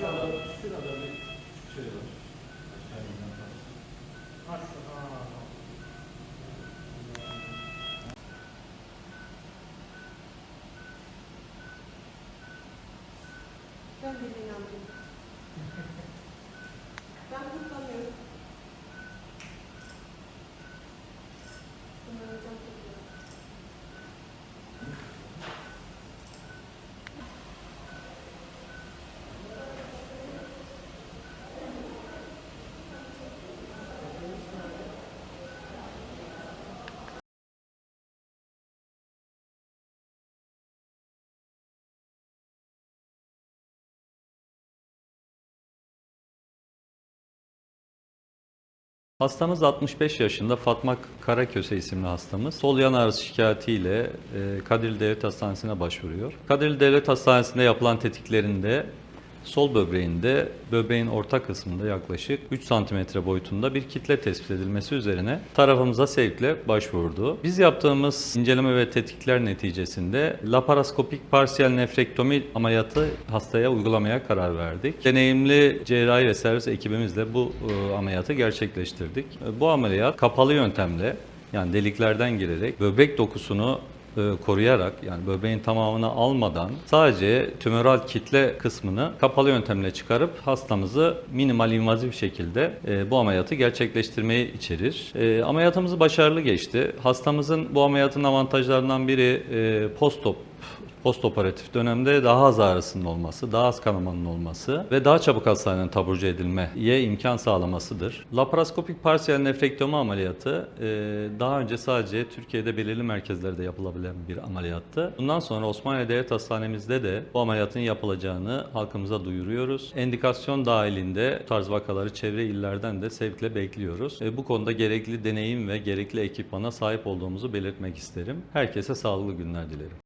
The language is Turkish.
Şurada, şurada bir şey var. Ben de inandım. Hastamız 65 yaşında Fatma Karaköse isimli hastamız. Sol yan ağrısı şikayetiyle e, Kadirli Devlet Hastanesi'ne başvuruyor. Kadirli Devlet Hastanesi'nde yapılan tetkiklerinde sol böbreğinde böbreğin orta kısmında yaklaşık 3 cm boyutunda bir kitle tespit edilmesi üzerine tarafımıza sevkle başvurdu. Biz yaptığımız inceleme ve tetkikler neticesinde laparoskopik parsiyel nefrektomi ameliyatı hastaya uygulamaya karar verdik. Deneyimli cerrahi ve servis ekibimizle bu e, ameliyatı gerçekleştirdik. E, Bu ameliyat kapalı yöntemle yani deliklerden girerek böbrek dokusunu koruyarak yani böbreğin tamamını almadan sadece tümöral kitle kısmını kapalı yöntemle çıkarıp hastamızı minimal invazif şekilde e, bu ameliyatı gerçekleştirmeyi içerir. E, ameliyatımız başarılı geçti. Hastamızın bu ameliyatın avantajlarından biri e, postop postoperatif dönemde daha az ağrısının olması, daha az kanamanın olması ve daha çabuk hastaneden taburcu edilmeye imkan sağlamasıdır. Laparoskopik parsiyel nefrektomi ameliyatı e, daha önce sadece Türkiye'de belirli merkezlerde yapılabilen bir ameliyattı. Bundan sonra Osmaniye Devlet Hastanemizde de bu ameliyatın yapılacağını halkımıza duyuruyoruz. Endikasyon dahilinde tarz vakaları çevre illerden de sevkle bekliyoruz. E, Bu konuda gerekli deneyim ve gerekli ekipmana sahip olduğumuzu belirtmek isterim. Herkese sağlıklı günler dilerim.